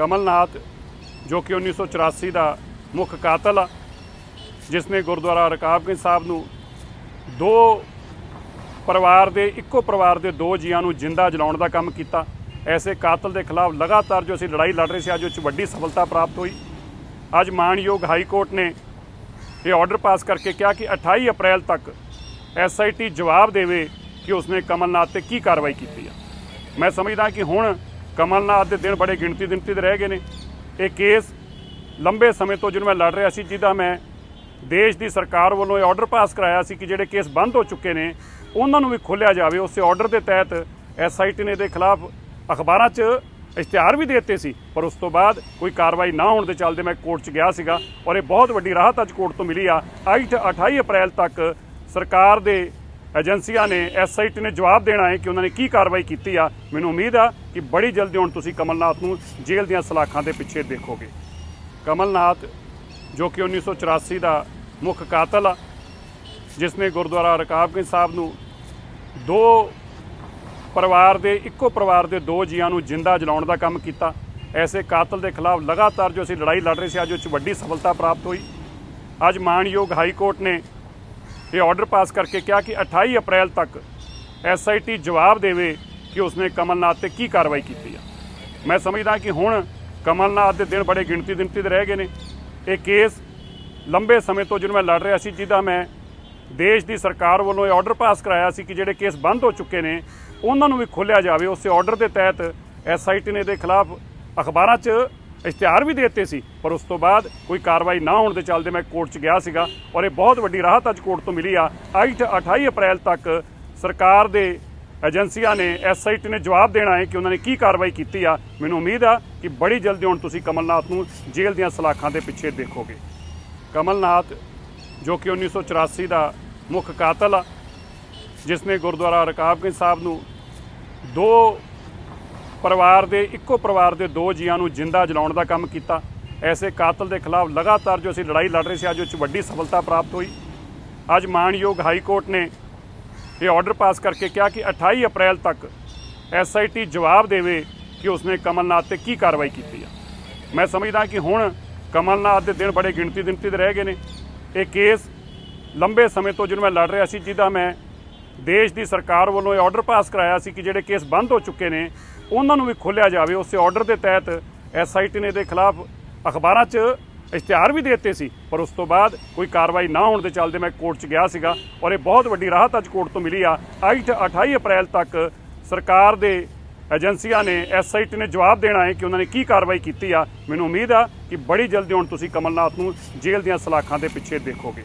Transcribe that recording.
ਕਮਲਨਾਥ, ਜੋ ਕਿ 1984 ਦਾ ਮੁੱਖ ਕਾਤਲ ਆ ਜਿਸ ਨੇ ਗੁਰਦੁਆਰਾ ਰਕਾਬਗੰਜ ਸਾਹਿਬ ਨੂੰ ਦੋ ਪਰਿਵਾਰ ਦੇ, ਇੱਕੋ ਪਰਿਵਾਰ ਦੇ ਦੋ ਜੀਆਂ ਨੂੰ ਜਿੰਦਾ ਜਲਾਉਣ ਦਾ ਕੰਮ ਕੀਤਾ। ਐਸੇ ਕਾਤਲ ਦੇ ਖਿਲਾਫ ਲਗਾਤਾਰ ਜੋ ਅਸੀਂ ਲੜਾਈ ਲੜ ਰਹੇ ਸੀ, ਅੱਜ ਉਹ 'ਚ ਵੱਡੀ ਸਫਲਤਾ ਪ੍ਰਾਪਤ ਹੋਈ। ਅੱਜ ਮਾਣਯੋਗ ਹਾਈ ਕੋਰਟ ਨੇ ਇਹ ਆਰਡਰ ਪਾਸ ਕਰਕੇ ਕਿਹਾ ਕਿ 28 ਅਪ੍ਰੈਲ ਤੱਕ ਐਸਆਈਟੀ ਜਵਾਬ ਦੇਵੇ ਕਿ ਉਸਨੇ ਕਮਲਨਾਥ ਤੇ ਕੀ ਕਾਰਵਾਈ ਕੀਤੀ ਆ। ਮੈਂ ਸਮਝਦਾ ਕਿ ਹੁਣ ਕਮਲਨਾਥ ਦੇ ਦਿਨ ਬੜੇ ਗਿਣਤੀ ਗਿਣਤੀ ਦੇ ਰਹਿ ਗਏ ਨੇ। ਇਹ ਕੇਸ ਲੰਬੇ ਸਮੇਂ ਤੋਂ ਜਿਹਨੂੰ ਮੈਂ ਲੜ ਰਿਹਾ ਸੀ, ਜਿਹਦਾ ਮੈਂ ਦੇਸ਼ ਦੀ ਸਰਕਾਰ ਵੱਲੋਂ ਇਹ ਆਰਡਰ ਪਾਸ ਕਰਾਇਆ ਸੀ ਕਿ ਜਿਹੜੇ ਕੇਸ ਬੰਦ ਹੋ ਚੁੱਕੇ ਨੇ, ਉਹਨਾਂ ਨੂੰ ਵੀ ਖੋਲ੍ਹਿਆ ਜਾਵੇ। ਉਸੇ ਆਰਡਰ ਦੇ ਤਹਿਤ ਐਸਆਈਟੀ ਨੇ ਇਹਦੇ ਖਿਲਾਫ ਅਖਬਾਰਾਂ 'ਚ ਇਸ਼ਤਿਹਾਰ ਵੀ ਦੇ ਦਿੱਤੇ ਸੀ, ਪਰ ਉਸ ਤੋਂ ਬਾਅਦ ਕੋਈ ਕਾਰਵਾਈ ਨਾ ਹੋਣ ਦੇ ਚੱਲਦੇ ਮੈਂ ਕੋਰਟ 'ਚ ਗਿਆ ਸੀਗਾ ਔਰ ਇਹ ਬਹੁਤ ਵੱਡੀ ਰਾਹਤ ਅੱਜ ਕੋਰਟ ਤੋਂ ਮਿਲੀ ਆ। ਅੱਜ 28 ਅਪ੍ਰੈਲ ਤੱਕ ਸਰਕਾਰ ਦੇ ਏਜੰਸੀਆਂ ਨੇ ਐਸਆਈਟੀ ਨੇ ਜਵਾਬ ਦੇਣਾ ਹੈ ਕਿ ਉਹਨਾਂ ਨੇ ਕੀ ਕਾਰਵਾਈ ਕੀਤੀ ਆ। ਮੈਨੂੰ ਉਮੀਦ ਆ ਕਿ ਬੜੀ ਜਲਦੀ ਹੁਣ ਤੁਸੀਂ ਕਮਲਨਾਥ ਨੂੰ ਜੇਲ੍ਹ ਦੀਆਂ ਸਲਾਖਾਂ ਦੇ ਪਿੱਛੇ ਦੇਖੋਗੇ। ਕਮਲਨਾਥ, ਜੋ ਕਿ 1984 ਦਾ ਮੁੱਖ ਕਾਤਲ ਆ, ਜਿਸ ਨੇ ਗੁਰਦੁਆਰਾ ਰਕਾਬਗੰਜ ਸਾਹਿਬ ਨੂੰ ਦੋ ਪਰਿਵਾਰ ਦੇ, ਇੱਕੋ ਪਰਿਵਾਰ ਦੇ ਦੋ ਜੀਆਂ ਨੂੰ ਜਿੰਦਾ ਜਲਾਉਣ ਦਾ ਕੰਮ ਕੀਤਾ। ਐਸੇ ਕਾਤਲ ਦੇ ਖਿਲਾਫ ਲਗਾਤਾਰ ਜੋ ਅਸੀਂ ਲੜਾਈ ਲੜ ਰਹੇ ਸੀ, ਅੱਜ ਉਹ 'ਚ ਵੱਡੀ ਸਫਲਤਾ ਪ੍ਰਾਪਤ ਹੋਈ। ਅੱਜ ਮਾਣਯੋਗ ਹਾਈ ਕੋਰਟ ਨੇ ਇਹ ਆਰਡਰ ਪਾਸ ਕਰਕੇ ਕਿਹਾ ਕਿ 28 ਅਪ੍ਰੈਲ ਤੱਕ ਐਸਆਈਟੀ ਜਵਾਬ ਦੇਵੇ ਕਿ ਉਸਨੇ ਕਮਲਨਾਥ ਤੇ ਕੀ ਕਾਰਵਾਈ ਕੀਤੀ ਆ। ਮੈਂ ਸਮਝਦਾ ਕਿ ਹੁਣ ਕਮਲਨਾਥ ਦੇ ਦਿਨ ਬੜੇ ਗਿਣਤੀ ਗਿਣਤੀ ਦੇ ਰਹਿ ਗਏ ਨੇ। ਇਹ ਕੇਸ ਲੰਬੇ ਸਮੇਂ ਤੋਂ ਜਿਹਨੂੰ ਮੈਂ ਲੜ ਰਿਹਾ ਸੀ, ਜਿਹਦਾ ਮੈਂ ਦੇਸ਼ ਦੀ ਸਰਕਾਰ ਵੱਲੋਂ ਇਹ ਆਰਡਰ ਪਾਸ ਕਰਾਇਆ ਸੀ ਕਿ ਜਿਹੜੇ ਕੇਸ ਬੰਦ ਹੋ ਚੁੱਕੇ ਨੇ, ਉਹਨਾਂ ਨੂੰ ਵੀ ਖੋਲ੍ਹਿਆ ਜਾਵੇ। ਉਸੇ ਆਰਡਰ ਦੇ ਤਹਿਤ ਐਸਆਈਟੀ ਨੇ ਇਹਦੇ ਖਿਲਾਫ ਅਖਬਾਰਾਂ 'ਚ ਇਸ਼ਤਿਹਾਰ ਵੀ ਦੇ ਦਿੱਤੇ ਸੀ, ਪਰ ਉਸ ਤੋਂ ਬਾਅਦ ਕੋਈ ਕਾਰਵਾਈ ਨਾ ਹੋਣ ਦੇ ਚੱਲਦੇ ਮੈਂ ਕੋਰਟ 'ਚ ਗਿਆ ਸੀਗਾ ਔਰ ਇਹ ਬਹੁਤ ਵੱਡੀ ਰਾਹਤ ਅੱਜ ਕੋਰਟ ਤੋਂ ਮਿਲੀ ਆ। ਅੱਜ 28 ਅਪ੍ਰੈਲ ਤੱਕ ਸਰਕਾਰ ਦੇ ਏਜੰਸੀਆਂ ਨੇ ਐਸਆਈਟੀ ਨੇ ਜਵਾਬ ਦੇਣਾ ਹੈ ਕਿ ਉਹਨਾਂ ਨੇ ਕੀ ਕਾਰਵਾਈ ਕੀਤੀ ਆ। ਮੈਨੂੰ ਉਮੀਦ ਆ ਕਿ ਬੜੀ ਜਲਦੀ ਹੁਣ ਤੁਸੀਂ ਕਮਲਨਾਥ ਨੂੰ ਜੇਲ੍ਹ ਦੀਆਂ ਸਲਾਖਾਂ ਦੇ ਪਿੱਛੇ ਦੇਖੋਗੇ। ਕਮਲਨਾਥ, ਜੋ ਕਿ 1984 ਦਾ ਮੁੱਖ ਕਾਤਲ ਆ, ਜਿਸ ਨੇ ਗੁਰਦੁਆਰਾ ਰਕਾਬਗੰਜ ਸਾਹਿਬ ਨੂੰ ਦੋ ਪਰਿਵਾਰ ਦੇ, ਇੱਕੋ ਪਰਿਵਾਰ ਦੇ ਦੋ ਜੀਆਂ ਨੂੰ ਜਿੰਦਾ ਜਲਾਉਣ ਦਾ ਕੰਮ ਕੀਤਾ। ਐਸੇ ਕਾਤਲ ਦੇ ਖਿਲਾਫ ਲਗਾਤਾਰ ਜੋ ਅਸੀਂ ਲੜਾਈ ਲੜ ਰਹੇ ਸੀ, ਅੱਜ ਉਹ 'ਚ ਵੱਡੀ ਸਫਲਤਾ ਪ੍ਰਾਪਤ ਹੋਈ। ਅੱਜ ਮਾਣਯੋਗ ਹਾਈ ਕੋਰਟ ਨੇ ਇਹ ਆਰਡਰ ਪਾਸ ਕਰਕੇ ਕਿਹਾ ਕਿ 28 ਅਪ੍ਰੈਲ ਤੱਕ ਐਸਆਈਟੀ ਜਵਾਬ ਦੇਵੇ ਕਿ ਉਸਨੇ ਕਮਲਨਾਥ ਤੇ ਕੀ ਕਾਰਵਾਈ ਕੀਤੀ ਆ। ਮੈਂ ਸਮਝਦਾ ਕਿ ਹੁਣ ਕਮਲਨਾਥ ਦੇ ਦਿਨ ਬੜੇ ਗਿਣਤੀ ਗਿਣਤੀ ਦੇ ਰਹਿ ਗਏ ਨੇ। ਇਹ ਕੇਸ ਲੰਬੇ ਸਮੇਂ ਤੋਂ ਜਿਹਨੂੰ ਮੈਂ ਲੜ ਰਿਹਾ ਸੀ, ਜਿਹਦਾ ਮੈਂ ਦੇਸ਼ ਦੀ ਸਰਕਾਰ ਵੱਲੋਂ ਇਹ ਆਰਡਰ ਪਾਸ ਕਰਾਇਆ ਸੀ ਕਿ ਜਿਹੜੇ ਕੇਸ ਬੰਦ ਹੋ ਚੁੱਕੇ ਨੇ, ਉਹਨਾਂ ਨੂੰ ਵੀ ਖੋਲ੍ਹਿਆ ਜਾਵੇ। ਉਸੇ ਆਰਡਰ ਦੇ ਤਹਿਤ ਐਸਆਈਟੀ ਨੇ ਇਹਦੇ ਖਿਲਾਫ ਅਖਬਾਰਾਂ 'ਚ ਇਸ਼ਤਿਹਾਰ ਵੀ ਦੇ ਦਿੱਤੇ ਸੀ, ਪਰ ਉਸ ਤੋਂ ਬਾਅਦ ਕੋਈ ਕਾਰਵਾਈ ਨਾ ਹੋਣ ਦੇ ਚੱਲਦੇ ਮੈਂ ਕੋਰਟ 'ਚ ਗਿਆ ਸੀਗਾ ਔਰ ਇਹ ਬਹੁਤ ਵੱਡੀ ਰਾਹਤ ਅੱਜ ਕੋਰਟ ਤੋਂ ਮਿਲੀ ਆ। ਅੱਜ 28 ਅਪ੍ਰੈਲ ਤੱਕ ਸਰਕਾਰ ਦੇ ਏਜੰਸੀਆਂ ਨੇ ਐਸਆਈਟੀ ਨੇ ਜਵਾਬ ਦੇਣਾ ਹੈ ਕਿ ਉਹਨਾਂ ਨੇ ਕੀ ਕਾਰਵਾਈ ਕੀਤੀ ਆ। ਮੈਨੂੰ ਉਮੀਦ ਆ ਕਿ ਬੜੀ ਜਲਦੀ ਹੁਣ ਤੁਸੀਂ ਕਮਲਨਾਥ ਨੂੰ ਜੇਲ੍ਹ ਦੀਆਂ ਸਲਾਖਾਂ ਦੇ ਪਿੱਛੇ ਦੇਖੋਗੇ।